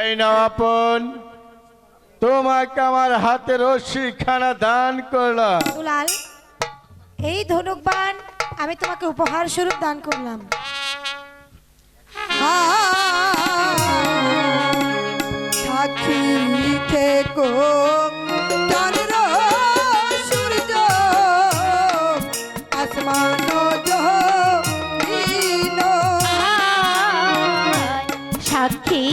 এই নাও আপন। তোমাকে আমার হাতে রশ্মি খানা দান করলাম। দুলাল এই ধনুকবান আমি তোমাকে উপহার স্বরূপ দান করলাম। সাক্ষী থেকো চন্দ্র সূর্য আসমান সাক্ষী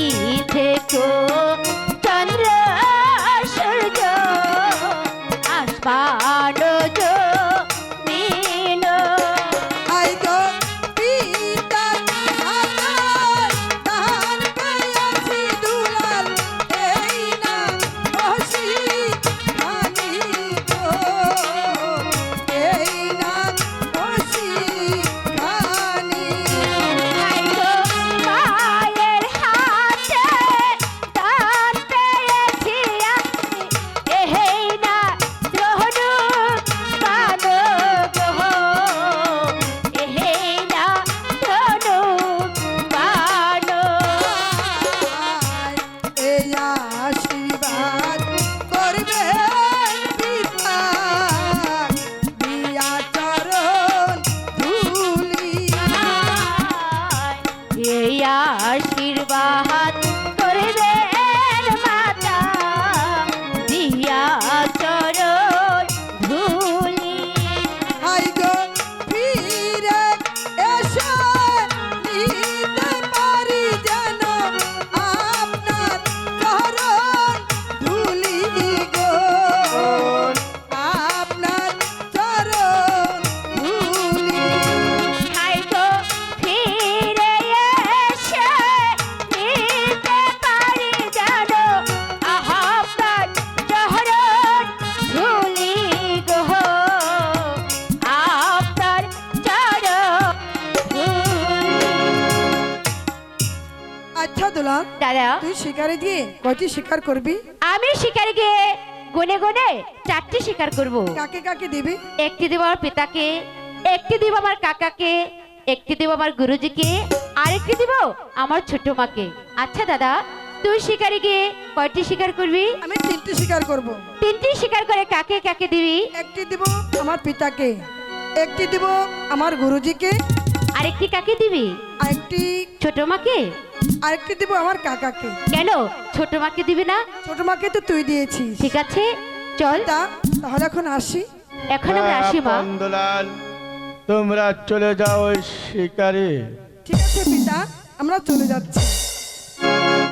আচ্ছা দুলাল দাদা। তুই শিকারে দিয়ে কয়টি শিকার করবি? আমি শিকারে গিয়ে গুনে গুনে চারটি শিকার করব। কাকে কাকে দিবি? একটি দেব আমার পিতাকে একটি দেব আমার কাকাকে একটি দেব আমার গুরুজিকে আর একটি দেব আমার ছোট মাকে। আচ্ছা দাদা তুই শিকারে গিয়ে কয়টি শিকার করবি? আমি তিনটি শিকার করব। তিনটি শিকার করে কাকে কাকে দিবি? একটি দিব আমার পিতাকে একটি দিব আমার গুরুজিকে আরেকটি কাকে দিবি? আরেকটি ছোট মাকে? আরেকটি দিব আমার কাকাকে। কেন? ছোট মাকে দিবি না? ছোট মাকে তো তুই দিয়েছিস। ঠিক আছে চল। তা তাহলে এখন আসি। এখন আমরা আসি মা। আপন তোমরা চলে যাও ওই শিকারে। ঠিক আছে পিতা আমরা চলে যাচ্ছি।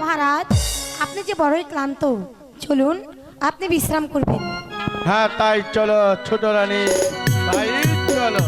মহারাজ আপনি যে বড়ই ক্লান্ত চলুন আপনি বিশ্রাম করবেন। হ্যাঁ তাই চলো ছোট রানী তাই চলো।